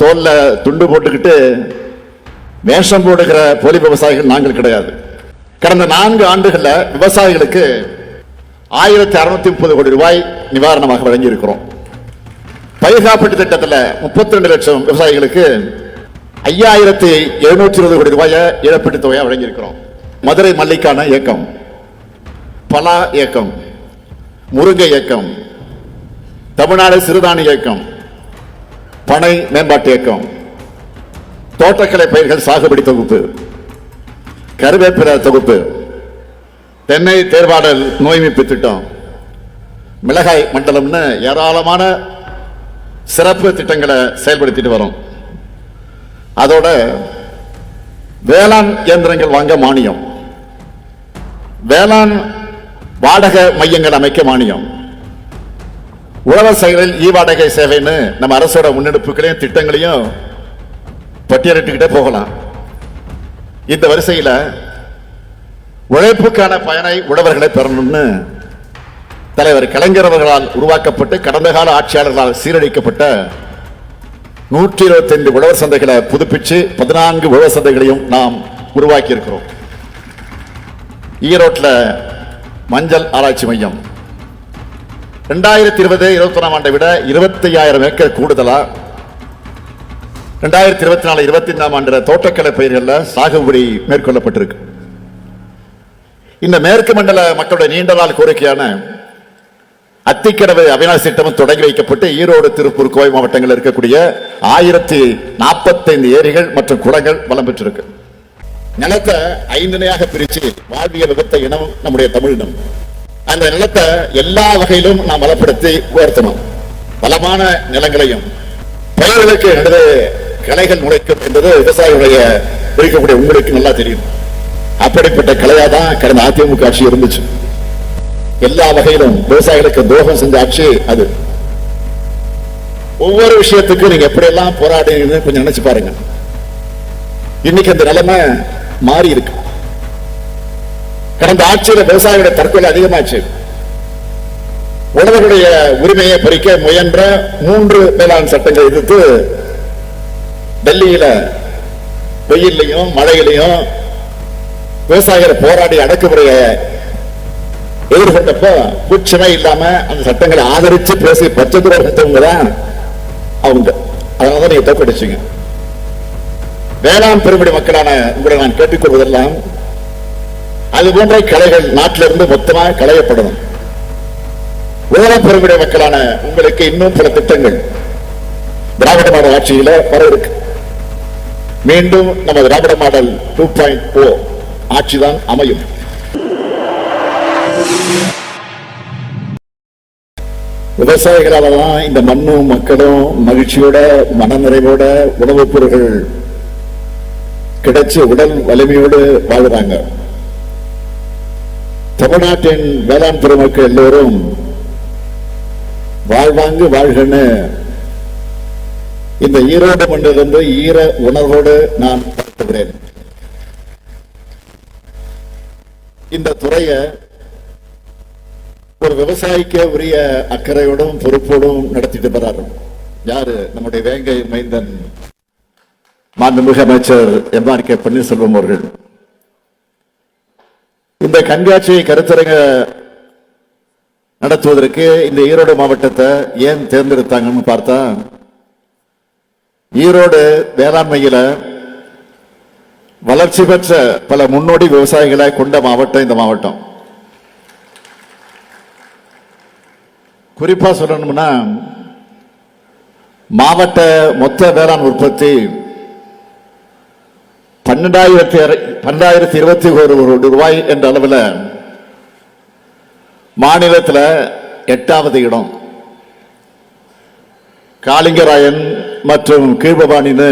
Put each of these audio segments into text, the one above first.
தோல்ல துண்டு போட்டுக்கிட்டு வேஷம் போடுகிற போலி விவசாயிகள் நாங்கள் கிடையாது. கடந்த நான்கு ஆண்டுகளில் விவசாயிகளுக்கு ஆயிரத்தி அறுநூத்தி முப்பது கோடி ரூபாய் நிவாரணமாக வழங்கியிருக்கிறோம். பயிர் காப்பீட்டு திட்டத்தில் முப்பத்தி ரெண்டு லட்சம் விவசாயிகளுக்கு ஐயாயிரத்தி எழுநூற்றி இருபது கோடி ரூபாயை இழப்பீட்டு தொகையாக வழங்கியிருக்கிறோம். மதுரை மல்லிக்கான இயக்கம் பலா இயக்கம் முருங்கை இயக்கம் தமிழ்நாடு சிறுதானிய இயக்கம் பனை மேம்பாட்டு இயக்கம் தோட்டக்கலை பயிர்கள் சாகுபடி தொகுப்பு. கருவேப்பிலை தொகுப்பு. தென்னை தேர்வாடல் நோய் மீட்பு திட்டம். மிளகாய் மண்டலம்னு ஏராளமான சிறப்பு திட்டங்களை செயல்படுத்திட்டு வரோம். அதோட வேளாண் இயந்திரங்கள் வாங்க மானியம். வேளாண் வாடகை மையங்கள் அமைக்க மானியம். உழவர் செயலில் ஈ வாடகை சேவைன்னு நம்ம அரசோட முன்னெடுப்புகளையும் திட்டங்களையும் பட்டியலிட்டுக்கிட்டே போகலாம். இந்த வரிசையில் உழைப்புக்கான பயனை உழவர்களை பெறணும்னு தலைவர் கலைஞரவர்களால் உருவாக்கப்பட்டு கடந்த கால ஆட்சியாளர்களால் சீரழிக்கப்பட்ட நூற்றி இருபத்தைந்து உழவர் சந்தைகளை புதுப்பிச்சு பதினான்கு உழவர் சந்தைகளையும் நாம் உருவாக்கி இருக்கிறோம் ஈரோட்டில் மஞ்சள் ஆராய்ச்சி மையம் ரெண்டாயிரத்தி இருபது இருபத்தி ஒன்றாம் ஆண்டை விட இருபத்தி ஐயாயிரம் ஏக்கர் கூடுதலா? ரெண்டாயிரத்தி இருபத்தி நாலு இருபத்தி ஐந்தாம் ஆண்டு தோட்டக்கலை பயிர்களில் சாகுபடி மேற்கொள்ளப்பட்டிருக்கு. இந்த மேற்கு மண்டல மக்களுடைய நீண்ட நாள் கோரிக்கையான அத்திக்கடவு அவினாசி திட்டமும் தொடங்கி வைக்கப்பட்டு ஈரோடு திருப்பூர் கோவை மாவட்டங்களில் இருக்கக்கூடிய ஆயிரத்தி நாற்பத்தைந்து ஏரிகள் மற்றும் குளங்கள் வளம் பெற்றிருக்கு. நிலத்தை ஐந்தனையாக பிரிச்சு வாழ்வியல் விபத்த இனம் நம்முடைய தமிழினம் அந்த நிலத்தை எல்லா வகையிலும் நாம் வளப்படுத்தி உயர்த்தணும். பலமான நிலங்களையும் பயிர்களுக்கு நடுவே களைகள் முளைக்கும் என்பது விவசாயிகளுடைய குறிக்கக்கூடிய உங்களுக்கு நல்லா தெரியும். அப்படிப்பட்ட கலையா தான் கடந்த அதிமுக ஆட்சி இருந்துச்சு. எல்லா வகையிலும் விவசாயிகளுக்கு துரோகம் செஞ்ச ஆட்சி அது. ஒவ்வொரு விஷயத்துக்கும் நீங்க எப்படி எல்லாம் போராடுறீங்கன்னு கொஞ்சம் நினைச்சு பாருங்க. இன்னைக்கு அந்த நிலைமை மாறி இருக்கு. கடந்த ஆட்சியில விவசாயிகளுடைய தற்கொலை அதிகமாச்சு. உழவர்களுடைய உரிமையை பறிக்க முயன்ற மூன்று வேளாண் சட்டங்களை எதிர்த்து டெல்லியில வெயிலையும் மழையிலையும் விவசாயிகள் போராடி அடக்குமுறையை எதிர்கொண்டப்போ குற்றமே இல்லாம அந்த சட்டங்களை ஆதரிச்சு பேசி பச்சை துரோகத்தவங்க தான் அவங்க. அதனால நீங்க தோக்கடிச்சீங்க வேளாண் பெருமுடி மக்களான உங்களை நான் கேட்டுக்கொள்வதெல்லாம் அது போன்ற கலைகள் நாட்டிலிருந்து மொத்தமாக களையப்படணும். உலக பெருமுடி மக்களான உங்களுக்கு இன்னும் பல திட்டங்கள். திராவிட மாடல் ஆட்சியில வர இருக்கு. மீண்டும் நம்ம Dravida model two point O ஆட்சிதான் அமையும். விவசாயிகளால தான் இந்த மண்ணும் மக்களும் மகிழ்ச்சியோட மனநிறைவோட உணவுப் பொருட்கள் கிடைச்சு உடல் வலிமையோடு வாழுறாங்க. தமிழ்நாட்டின் வேளாண் பெருமக்கள் எல்லோரும் வாழ்வாங்கு வாழ்கன்னு இந்த ஈரோடு மண்டலிருந்து ஈர உணர்வோடு நான் பார்க்கிறேன் இந்த துறையை ஒரு விவசாயிக்க உரிய அக்கறையோடும் பொறுப்போடும் நடத்திட்டு வர்றாரு. யாரு? நம்முடைய வேங்கை மைந்தன் மாண்புமிகு அமைச்சர் எம் ஆர் கே பன்னீர்செல்வம் அவர்கள். இந்த கண்காட்சியை கருத்தரங்க நடத்துவதற்கு இந்த ஈரோடு மாவட்டத்தை ஏன் தேர்ந்தெடுத்தாங்கன்னு பார்த்தா ஈரோடு வேளாண்மையில் வளர்ச்சி பெற்ற பல முன்னோடி விவசாயிகளை கொண்ட மாவட்டம் இந்த மாவட்டம். குறிப்பாக சொல்லணும்னா மாவட்ட மொத்த வேளாண் உற்பத்தி பன்னெண்டாயிரத்தி பன்னெண்டாயிரத்தி இருபத்தி ஒரு ரூபாய் என்ற அளவில் மாநிலத்தில் எட்டாவது இடம். காளிங்கராயன் மற்றும் கீழ்பவானின்னு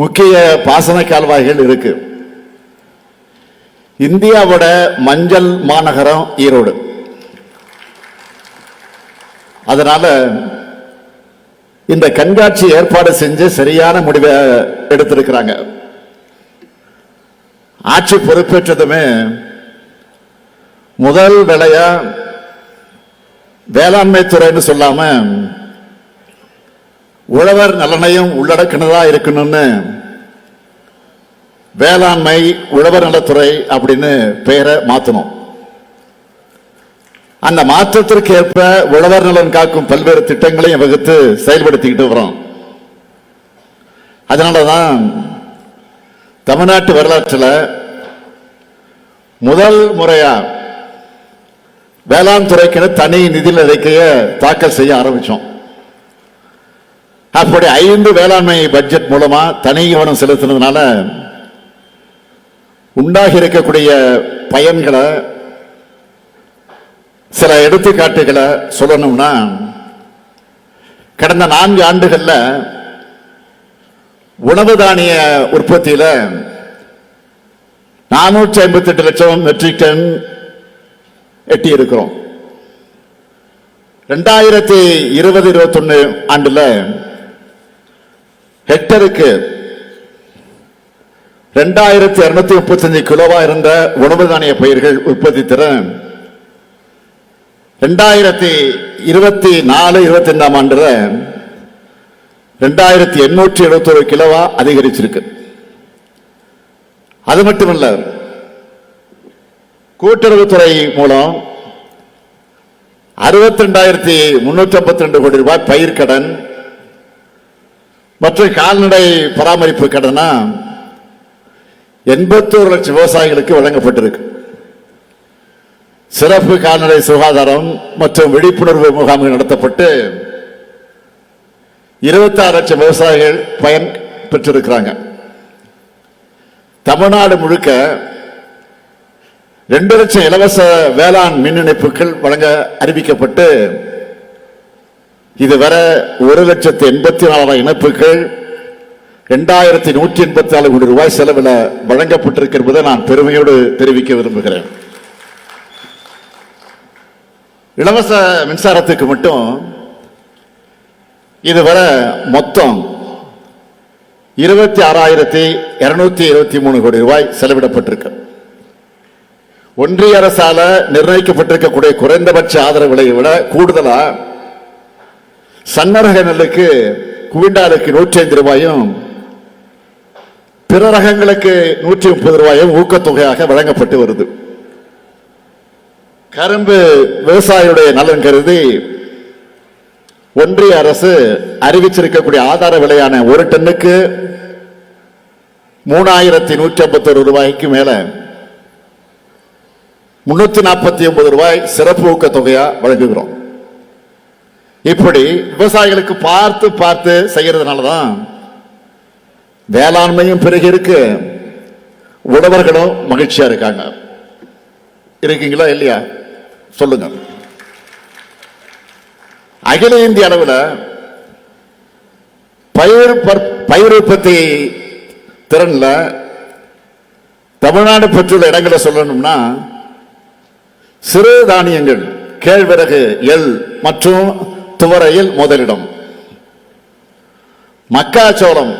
முக்கிய பாசன கால்வாய்கள் இருக்கு. இந்தியாவோட மஞ்சள் மாநகரம் ஈரோடு. அதனால இந்த கண்காட்சி ஏற்பாடு செஞ்சு சரியான முடிவை எடுத்திருக்கிறாங்க. ஆட்சி பொறுப்பேற்றதுமே முதல் வேலையா வேளாண்மை துறைன்னு சொல்லாம உழவர் நலனையும் உள்ளடக்கினதா இருக்கணும்னு வேளாண்மை உழவர் நலத்துறை அப்படின்னு பெயரை மாத்தணும். அந்த மாற்றத்திற்கு ஏற்ப உழவர் நலன் காக்கும் பல்வேறு திட்டங்களையும் வகுத்து செயல்படுத்திக்கிட்டு வரோம் அதனாலதான் தமிழ்நாட்டு வரலாற்றில் முதல் முறையா வேளாண் துறைக்கென தனி நிதி அறிக்கையை தாக்கல் செய்ய ஆரம்பிச்சோம். அப்படி ஐந்து வேளாண்மை பட்ஜெட் மூலமா தனி கவனம் செலுத்தினதுனால உண்டாகி இருக்கக்கூடிய பயன்களை சில எடுத்துக்காட்டுகளை சொல்லணும்னா கடந்த நான்கு ஆண்டுகளில் உணவு தானிய உற்பத்தியில் நானூற்றி ஐம்பத்தி எட்டு லட்சம் மெட்ரிக் டன் எட்டி இருக்கிறோம் ரெண்டாயிரத்தி இருபது இருபத்தொன்னு ஆண்டுல ஹெக்டருக்கு ரெண்டாயிரத்தி இருநூத்தி முப்பத்தஞ்சு கிலோவா இருந்த உணவு தானிய பயிர்கள் உற்பத்தி திறன் ரெண்டாயிரத்தி இருபத்தி நாலு இருபத்தி ரெண்டாம் ஆண்டுல ரெண்டாயிரத்தி எண்ணூற்றி எழுபத்தொரு கிலோவா அதிகரிச்சிருக்கு. அது மட்டுமல்ல கூட்டுறவுத்துறை மூலம் அறுபத்தி ரெண்டாயிரத்தி முன்னூற்றி ஐம்பத்தி ரெண்டு கோடி ரூபாய் பயிர்க்கடன் மற்றும் கால்நடை பராமரிப்பு கடனா எண்பத்தோரு லட்சம் விவசாயிகளுக்கு வழங்கப்பட்டிருக்கு. சிறப்பு கால்நடை சுகாதாரம் மற்றும் விழிப்புணர்வு முகாம்கள் நடத்தப்பட்டு இருபத்தாறு லட்சம் விவசாயிகள் பயன் பெற்றிருக்கிறாங்க. தமிழ்நாடு முழுக்க ரெண்டு லட்சம் இலவச வேளாண் மின் இணைப்புகள் வழங்க அறிவிக்கப்பட்டு இதுவரை ஒரு லட்சத்து எண்பத்தி நாலாயிரம் இணைப்புகள் இரண்டாயிரத்தி நூற்றி எண்பத்தி நாலு கோடி ரூபாய் செலவில் வழங்கப்பட்டிருக்கிறது நான் பெருமையோடு தெரிவிக்க விரும்புகிறேன். இலவச மின்சாரத்துக்கு மட்டும் இதுவரை மொத்தம் இருபத்தி ஆறாயிரத்தி இருநூத்தி இருபத்தி மூணு கோடி ரூபாய் செலவிடப்பட்டிருக்கு. ஒன்றிய அரசால நிர்ணயிக்கப்பட்டிருக்கக்கூடிய குறைந்தபட்ச ஆதரவு விலையை விட கூடுதலா சன்னரக நெல்லுக்கு குவிண்டாலுக்கு நூற்றி ஐந்து ரூபாயும் பிற ரகங்களுக்கு நூற்றி முப்பது ரூபாயும் ஊக்கத்தொகையாக வழங்கப்பட்டு வருது. கரும்பு விவசாயியுடைய நலன் கருதி ஒன்றிய அரசு அறிவிச்சிருக்கக்கூடிய ஆதார விலையான ஒரு டன்னுக்கு மூணாயிரத்தி நூற்றி ஐம்பத்தொரு ரூபாய்க்கு மேல முன்னூத்தி நாற்பத்தி ஒன்பது ரூபாய் சிறப்பு ஊக்கத்தொகையா வழங்குகிறோம். இப்படி விவசாயிகளுக்கு பார்த்து பார்த்து செய்யறதுனால தான் வேளாண்மையும் பிறகு இருக்கு. உழவர்களும் மகிழ்ச்சியா இருக்காங்க. இருக்கீங்களா இல்லையா? சொல்லுங்க. அகில இந்திய அளவில் பயிர் பயிர் உற்பத்தி திறன்ல தமிழ்நாடு பெற்றுள்ள இடங்களை சொல்லணும்னா சிறு தானியங்கள் கேழ்வரகு எல் மற்றும் துவரையில் முதலிடம். மக்காச்சோளம்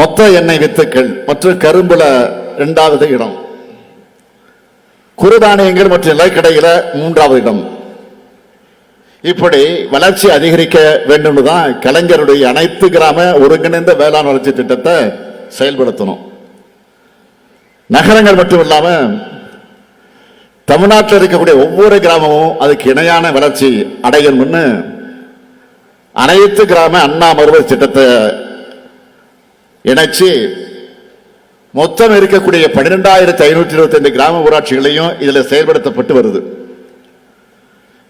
மொத்த எண்ணெய் வித்துக்கள் மற்றும் கரும்புல இரண்டாவது இடம். குறுதானியங்கள் மற்றும் நிலக்கடையில் மூன்றாவது இடம். இப்படி வளர்ச்சி அதிகரிக்க வேண்டும் தான் கலைஞருடைய அனைத்து கிராம ஒருங்கிணைந்த வேளாண் வளர்ச்சி திட்டத்தை செயல்படுத்தணும். நகரங்கள் மட்டும் இல்லாம தமிழ்நாட்டில் இருக்கக்கூடிய ஒவ்வொரு கிராமமும் அதுக்கு இணையான வளர்ச்சி அடையணும்னு அனைத்து கிராம அண்ணா மருவ திட்டத்தை இணைச்சு மொத்தம் இருக்கக்கூடிய பன்னிரெண்டாயிரத்தி ஐநூற்றி இருபத்தி ஐந்து கிராம ஊராட்சிகளையும் இதுல செயல்படுத்தப்பட்டு வருது.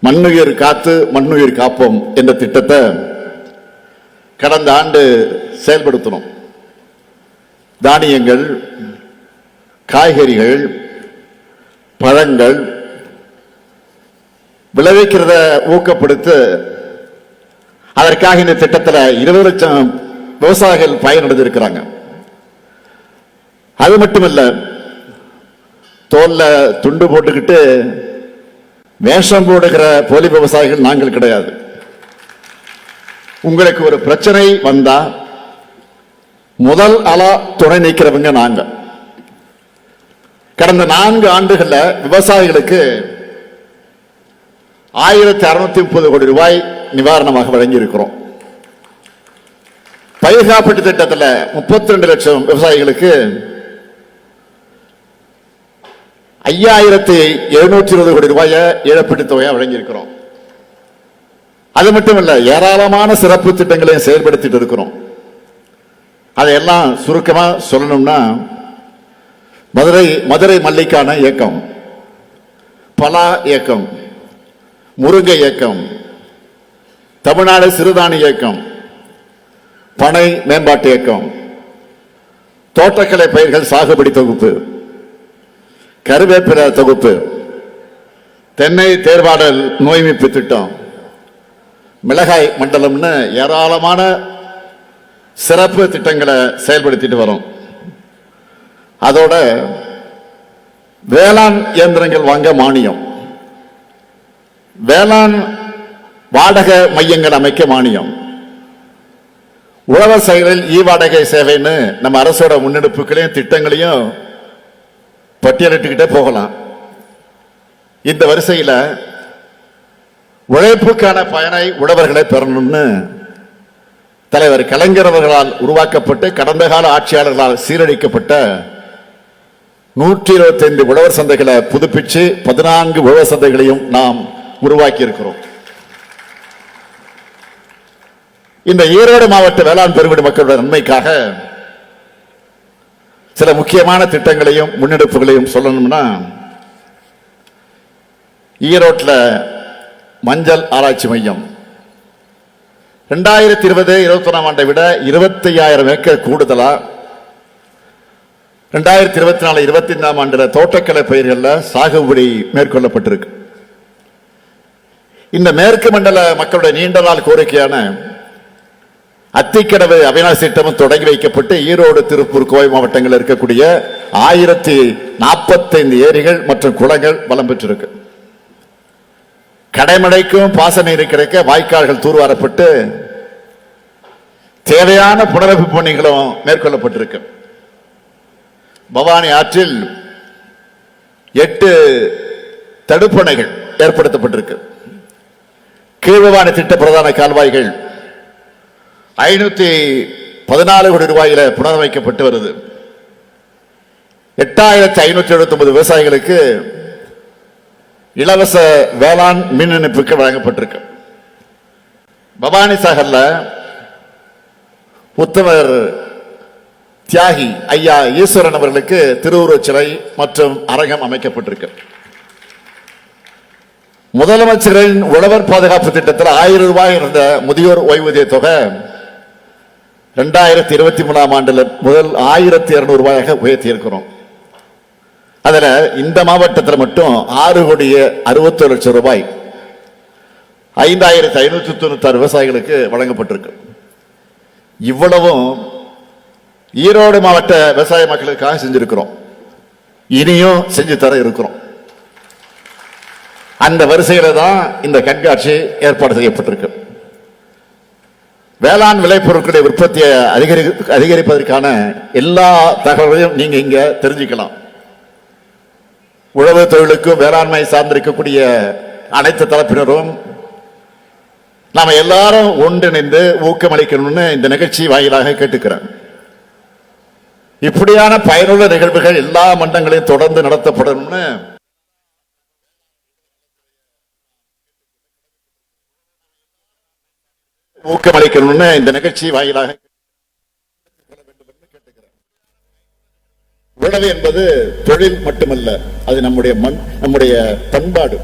மண்ணுயிர் காத்து மண்ணுயிர் காப்போம் என்ற திட்டத்தை கடந்த ஆண்டு செயல்படுத்தணும் தானியங்கள் காய்கறிகள் பழங்கள் விளைவிக்கிறத ஊக்கப்படுத்த அதற்காக இந்த திட்டத்தில் இருபது லட்சம் விவசாயிகள் பயனடைஞ்சிருக்கிறாங்க. அது மட்டுமல்ல தோல்ல துண்டு போட்டுக்கிட்டு வேஷம் போடுகிற போலி விவசாயிகள் நாங்கள் கிடையாது. உங்களுக்கு ஒரு பிரச்சனை வந்தா முதல் அலா துணை நீக்கிறவங்க நாங்க. கடந்த நான்கு ஆண்டுகள்ல விவசாயிகளுக்கு ஆயிரத்தி அறுநூத்தி முப்பது கோடி ரூபாய் நிவாரணமாக வழங்கி இருக்கிறோம் பயிர் காப்பீட்டு திட்டத்தில் முப்பத்தி ரெண்டு லட்சம் விவசாயிகளுக்கு ஐயாயிரத்தி எழுநூற்றி இருபது கோடி ரூபாயை இழப்பீட்டு தொகையை வழங்கியிருக்கிறோம். அது மட்டும் இல்லை ஏராளமான சிறப்பு திட்டங்களையும் செயல்படுத்திட்டு இருக்கிறோம். அதையெல்லாம் சுருக்கமாக சொல்லணும்னா மதுரை மதுரை மல்லிக்கான இயக்கம் பலா இயக்கம் முருங்கை இயக்கம் தமிழ்நாடு சிறுதானி இயக்கம் பனை மேம்பாட்டு இயக்கம் தோட்டக்கலை பயிர்கள் சாகுபடி தொகுப்பு கருவேப்பிலை தொகுப்பு. தென்னை தேர்வாடல் நோய் மீட்பு திட்டம். மிளகாய் மண்டலம்னு ஏராளமான சிறப்பு திட்டங்களை செயல்படுத்திட்டு வரோம். அதோட வேளாண் இயந்திரங்கள் வாங்க மானியம். வேளாண் வாடகை மையங்கள் அமைக்க மானியம். உழவர் செயலில் இ வாடகை சேவைன்னு நம்ம அரசோட முன்னெடுப்புகளையும் திட்டங்களையும் பட்டியலிட்டுக்கிட்டே போகலாம். இந்த வரிசையில் உழைப்புக்கான பயனை உழவர்களை பெறணும்னு தலைவர் கலைஞர் அவர்களால் உருவாக்கப்பட்டு கடந்த கால ஆட்சியாளர்களால் சீரழிக்கப்பட்ட நூற்றி இருபத்தி ஐந்து உழவர் சந்தைகளை புதுப்பிச்சு பதினான்கு உழவர் சந்தைகளையும் நாம் உருவாக்கி இருக்கிறோம் இந்த ஈரோடு மாவட்ட வேளாண் பெருங்குடி மக்களுடைய நன்மைக்காக சில முக்கியமான திட்டங்களையும் முன்னெடுப்புகளையும் சொல்லணும்னா ஈரோட்டில் மஞ்சள் ஆராய்ச்சி மையம். ரெண்டாயிரத்தி இருபது இருபத்தி ஒன்றாம் ஆண்டை விட இருபத்தி ஐயாயிரம் ஏக்கர் கூடுதலா? ரெண்டாயிரத்தி இருபத்தி நாலு இருபத்தி ஐந்தாம் ஆண்டு தோட்டக்கலை பயிர்களில் சாகுபடி மேற்கொள்ளப்பட்டிருக்கு. இந்த மேற்கு மண்டல மக்களுடைய நீண்ட நாள் கோரிக்கையான அத்திக்கடவு அவினாசி திட்டமும் தொடங்கி வைக்கப்பட்டு ஈரோடு திருப்பூர் கோவை மாவட்டங்களில் இருக்கக்கூடிய ஆயிரத்தி நாற்பத்தைந்து ஏரிகள் மற்றும் குளங்கள் வளம் பெற்றிருக்கு. கடைமடைக்கும் பாச நீர் கிடைக்க வாய்க்கால்கள் தூர்வாரப்பட்டு தேவையான புனரமைப்பு பணிகளும் மேற்கொள்ளப்பட்டிருக்கு. பவானி ஆற்றில் எட்டு தடுப்பணைகள் ஏற்படுத்தப்பட்டிருக்கு. கீழ்பவானி திட்ட பிரதான கால்வாய்கள் ஐநூத்தி பதினாலு கோடி ரூபாயில புனரமைக்கப்பட்டு வருது. எட்டாயிரத்தி ஐநூத்தி எழுபத்தி விவசாயிகளுக்கு இலவச வேளாண் மின் இணைப்புக்கு வழங்கப்பட்டிருக்கு. பவானி சாகர்ல உத்தவர் தியாகி ஐயா ஈஸ்வரன் அவர்களுக்கு திருவுருவச் சிலை மற்றும் அரங்கம் அமைக்கப்பட்டிருக்கு. முதலமைச்சரின் உழவர் பாதுகாப்பு திட்டத்தில் ஆயிரம் ரூபாய் இருந்த முதியோர் ஓய்வூதிய தொகை ரெண்டாயிரத்தி இருபத்தி மூணாம் ஆண்டுல முதல் ஆயிரத்தி இருநூறு ரூபாயாக உயர்த்தி இருக்கிறோம் இந்த மாவட்டத்தில் மட்டும் ஆறு கோடியே அறுபத்தி லட்சம் ரூபாய் ஐந்தாயிரத்தி ஐநூற்றி தொண்ணூத்தாறு விவசாயிகளுக்கு வழங்கப்பட்டிருக்கு. இவ்வளவும் ஈரோடு மாவட்ட விவசாய மக்களுக்காக செஞ்சிருக்கிறோம். இனியும் செஞ்சு தர இருக்கிறோம். அந்த வரிசையில் தான் இந்த கண்காட்சி ஏற்பாடு செய்யப்பட்டிருக்கு. வேளாண் விளைபொருட்களுடைய உற்பத்தியை அதிகரி அதிகரிப்பதற்கான எல்லா தகவலையும் நீங்கள் இங்கே தெரிஞ்சுக்கலாம். உழவு தொழிலுக்கும் வேளாண்மை சார்ந்திருக்கக்கூடிய அனைத்து தரப்பினரும் நாம் எல்லாரும் ஒன்றிணைந்து ஊக்கமளிக்கணும்னு இந்த நிகழ்ச்சி வாயிலாக கேட்டுக்கிறேன். இப்படியான பயனுள்ள நிகழ்வுகள் எல்லா மண்டங்களையும் தொடர்ந்து நடத்தப்படணும்னு ஊக்கமளிக்கணும்னு இந்த நிகழ்ச்சி வாயிலாக உழவு என்பது தொழில் மட்டுமல்ல அது நம்முடைய மண் நம்முடைய பண்பாடு.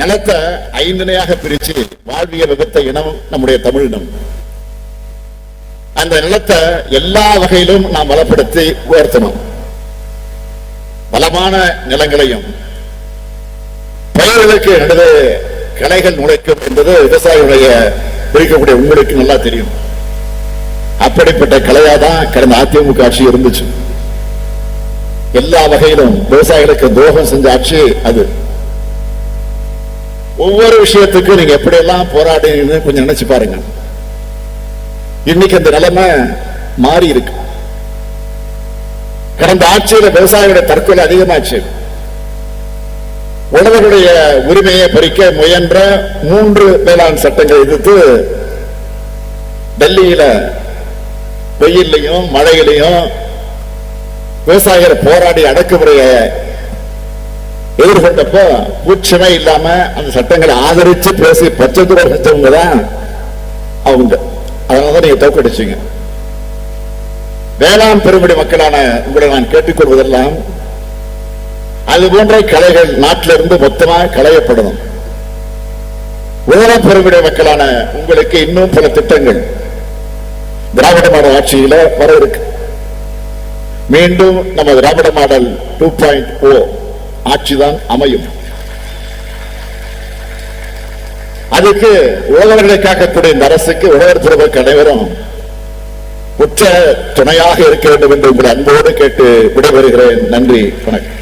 நிலத்தை ஐந்திணையாக பிரிச்சு வாழ்விய விபத்த இனம் நம்முடைய தமிழினம். அந்த நிலத்தை எல்லா வகையிலும் நாம் வளப்படுத்தி உயர்த்தணும். பலமான நிலங்களையும் பயிர்களுக்கு நடுவே களைகள் முளைக்கும் என்பது விவசாயிகளுடைய குறிக்கக்கூடிய உங்களுக்கு நல்லா தெரியும். அப்படிப்பட்ட கலையாதான் கடந்த அதிமுக ஆட்சி இருந்துச்சு. எல்லா வகையிலும் விவசாயிகளுக்கு துரோகம் செஞ்ச ஆட்சி அது. ஒவ்வொரு விஷயத்துக்கும் நீங்க எப்படி எல்லாம் போராடுறீங்கன்னு கொஞ்சம் நினைச்சு பாருங்க. இன்னைக்கு அந்த நிலைமை மாறி இருக்கு. கடந்த ஆட்சியில விவசாயிகளுடைய தற்கொலை அதிகமாச்சு. உழவர்களுடைய உரிமையை பறிக்க முயன்ற மூன்று வேளாண் சட்டங்களை எதிர்த்து டெல்லியில வெயிலையும் மழையிலையும் விவசாயிகள் போராடி அடக்குமுறையை எதிர்கொண்டப்போ கூச்சமே இல்லாம அந்த சட்டங்களை ஆதரிச்சு பேசி பச்சைத்துறை செஞ்சவங்க தான் அவங்க. அதனால நீங்க தோக்கடிச்சீங்க வேளாண் பெருமடி மக்களான உங்களை நான் கேட்டுக்கொள்வதெல்லாம் அது போன்ற கலைகள் நாட்டிலிருந்து மொத்தமா களையப்படணும். உலகம் மக்களான உங்களுக்கு இன்னும் பல திட்டங்கள். திராவிட மாடல் ஆட்சியில வர இருக்கு. மீண்டும் நம்ம Dravida model two point O ஆட்சிதான் அமையும். அதுக்கு உழவர்களை காக்கக்கூடிய இந்த அரசுக்கு உழவர் பெருமக்கள் அனைவரும் உற்ற துணையாக இருக்க வேண்டும் என்று உங்களை அன்போடு கேட்டு விடைபெறுகிறேன். நன்றி வணக்கம்.